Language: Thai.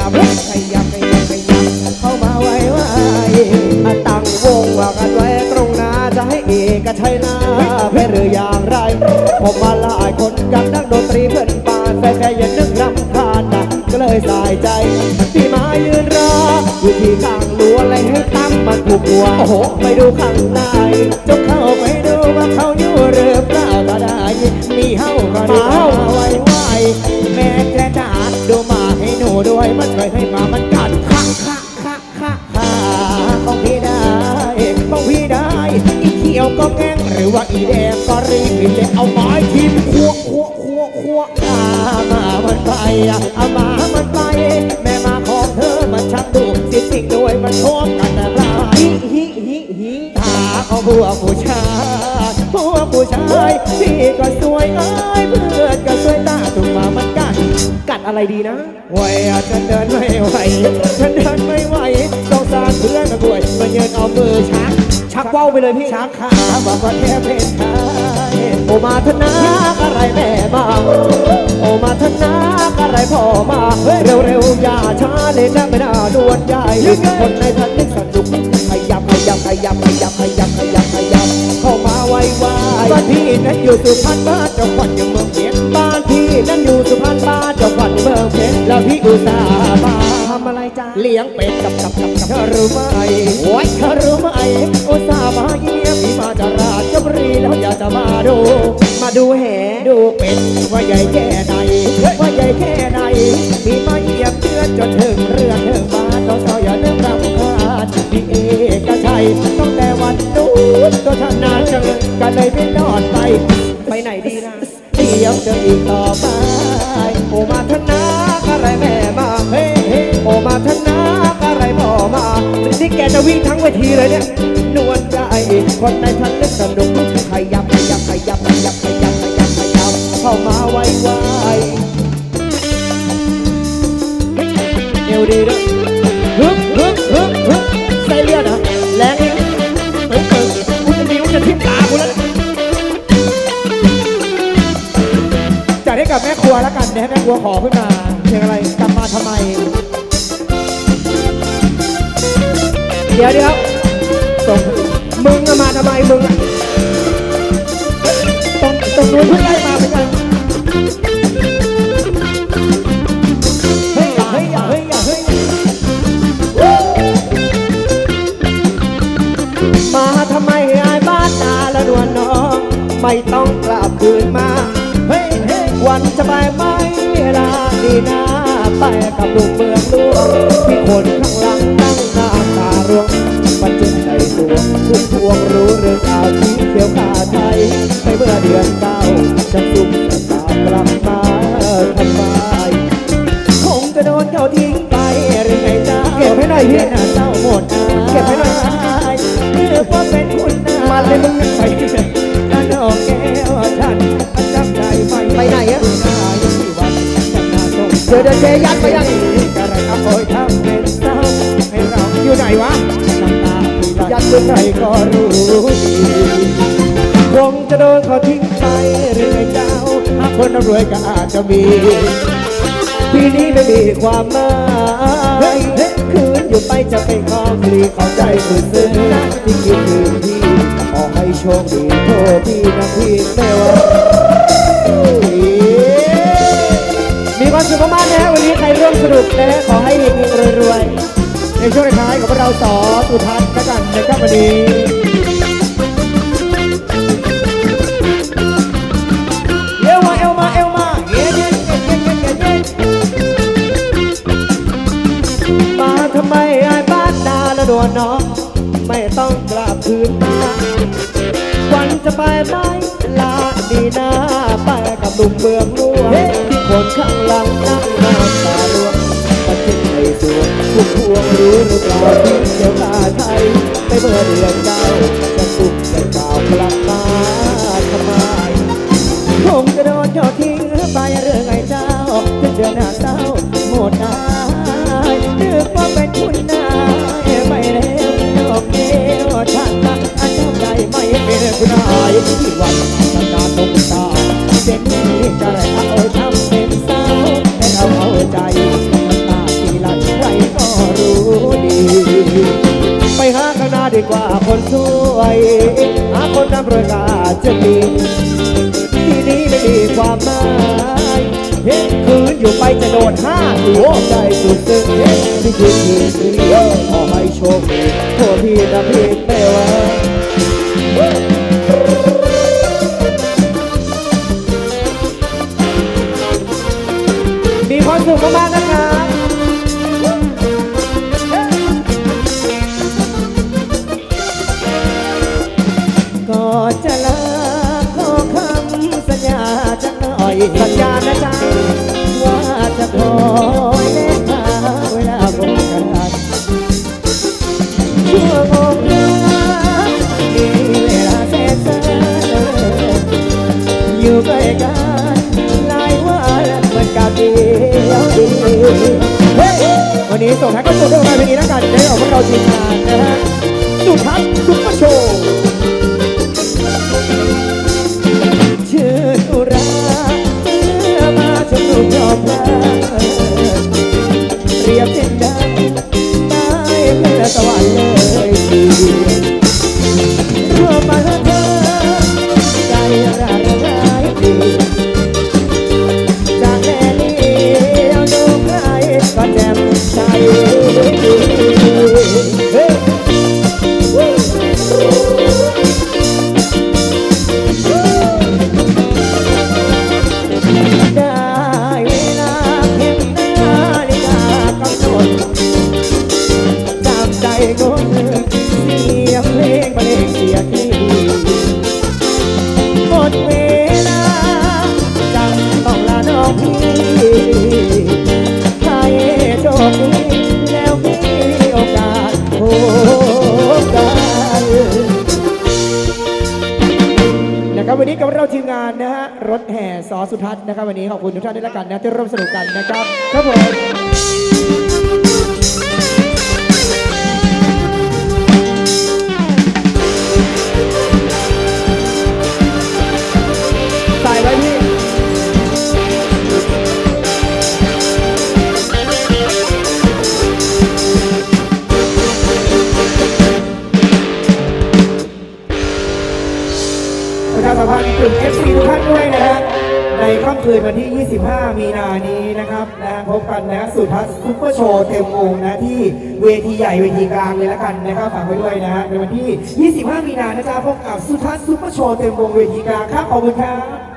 ยับขยับขยับขยับขยับเข้ามาไว้ไว้อะตั้งวงว่ากันไว้ตรงหน้าจะให้เอกชัยหน้าไปหรืออย่างไร ผมมาหลายคนกับนักดนตรีเพื่อนบ้านแฟนๆอยังนึกรำคาญนะก็เลยสายใจที่มายืนรออยู่ที่ข้างรั้วอะไรให้ตั้มมันถูกหัวโอ้โหไปดูข้างในจกเข้าไป อีแดงก็รีบเลยเอาไม้ทิ่มคั่วคั่วคั่วคั่วอามามันไปออามามันไป แม่มาของเธอมันชักดุสิจริงด้วยมันชอบกันแต่ลายฮิฮิฮิฮิตาของพวกผู้ชายพวกผู้ชายพี่ก็สวยเอ้ยเพื่อนก็สวยตาถูกมามันกัดกัดอะไรดีนะไหวฉันเดินไม่ไหวฉันเดินไม่ไหวสงสารเพื่อนมาป่วยมาเยืนเอามือชัก ชักว่าวไปเลยพี่ ชักขาบอกว่าแค่เป็นชายโอมาธนาอะไรแม่มาโอมาธนาอะไรพ่อมาเร็วๆอย่าช้าเลยนะไม่น่าด่วนใหญ่คนในทันนึกสนุกขยับขยับขยับขยับขยับขยับขยับเข้ามาไวๆบ้านพี่นั้นอยู่สุพรรณบ้านเจ้าขวัญยังเมืองเพชรบ้านพี่นั้นอยู่สุพรรณบ้านเจ้าขวัญเมืองเพชรแล้วพี่อุตส่าห์มาทำอะไรจ้า เลี้ยงเป็ดกับกับกับกับเธอรู้ไหมโอ้ยเธอรู้ไหมอุตส่าห์มาเยี่ยมพี่มาจากราชบุรีแล้วอยากจะมาดู มาดูแห่ดูเป็ดว่าใหญ่แค่ไหนว่าใหญ่แค่ไหนพี่มาเยี่ยมเดือนจนถึงเรือนถึงบ้านเราเศร้าอย่าเลิกรำคาญพี่เอกชัยตั้งแต่วันนู้นก็ทำนานจังเลยกันเลยไม่นอนไป ไปไหนดีนะเดี๋ยวเจออีกต่อไปโอมาธนาอ จะวิ่งทั้งเวทีเลยเนี่ยนวลใจคนในทันเล่นสนุกขยับขยับขยับขยับขยับขยับขยับเข้ามาไวไวเอวดีด้วยฮึบฮึบฮึบฮึบใส่เลือดเหรอแรงอีกเออเออกูจะมีกูจะทิ่มตากูแล้วจัดให้กับแม่ครัวแล้วกันเดี๋ยวให้แม่ครัวขอขึ้นมาเพลงอะไรกลับมาทำไม ดี๋ยวเดี๋ยวส่งมึงอะมาทำไมมึงอะตรงตรงนู้นเพิ่งได้มาเหมือนกันเฮ้ยอย่าเฮ้ยอย่าเฮ้ยอย่าเฮ้ยมาทำไมไอ้บ้านนาละนวลน้อง ไม่ต้องกลับคืนมาเฮ้ยเฮ้ยวันจะไปไหมลาดีนาไปกับลูกเมืองหลวงที่คนข้างหลังนั่งหน้ำตาร่วง จึงใจตัวทุกพวงรู้เรื่องราวที่เขียวขาไทยไปเมื่อเดือนเก้าจะสุขจะตามกลับมาทำไมคงจะโดนเขาทิ้งไปหรือไงเจ้าเก็บให้หน่อยพี่เจ้าหมดเก็บให้หน่อยเมื่อว่าเป็นคุณมาเลยมึงไปถ้าดอกแก้วฉันจำใจไม่ไปไหนอะเดี๋ยวเดี๋ยวเจยัดไปยังอะไรครับโอยทำเป็นเศร้าให้เราอยู่ไหนวะ น้ำตายัดองไหนก็รู้ดีคงจะโดนเขาทิ้งไปหรือไงเจ้าหากคนรวยก็อาจจะมีปีนี้ไม่มีความหมายคืนอยู่ไปจะเป็นของฟรีข้าใจคือซึ้งนะที่คิดถึงพี่ขอให้โชคดีโทษพี่นะพี่ไม่ว่ามีความสุขมากๆนะฮะวันนี้ใครร่วมสนุกนะฮะ ในช่วงท้ายของพวกเราสอสุทัศน์กันนะครับวันนี้เอวมาเอวมาเอวมาเย้เย้เย้เย้ย้เย้ยมาทำไมไอ้บ้านนาละดวนน้องไม่ต้องกลับคืนมาวันจะไปไหม พวงรู้หรือเปล่าที่เดียวกาไทยไปเมื่อเดือน กว่าคนสวยหาคนน้ำรวยก็อาจจะมีที่นี้ไม่มีความหมายเห็นคืนอยู่ไปจะโดนห้าหัวใจสุดซึ้งที่คืนคืนคืนขอให้โชคดีโทษพี่นะพี่ไม่ว่า จะลาขอคำสัญญาจะหน่อยสัญญานะจ๊ะว่าจะคอยเล่นหาเวลาพบกันชั่วโมงรักมีเวลาแสนสั้นอยู่ใกล้กันหลายวันเหมือนกับเดียวดีเฮ้ยวันนี้ส่งให้ก็สุดด้วยกันเพลงนี้แล้วกันได้ออกพวกเราทีมงานนะฮะสุทัศน์ซุปเปอร์โชว์ ทัศน์นะครับวันนี้ขอบคุณทุกท่านด้วยละกันนะที่ร่วมสนุกกันนะครับครับผม โชว์เต็มวงนะที่เวทีใหญ่เวทีกลางเลยละกันนะครับฝากไว้ด้วยนะฮะในวันที่ 25 มีนานะจ๊ะพบกับสุทัศน์ซุปเปอร์โชว์เต็มวงเวทีกลางครับขอบคุณครับ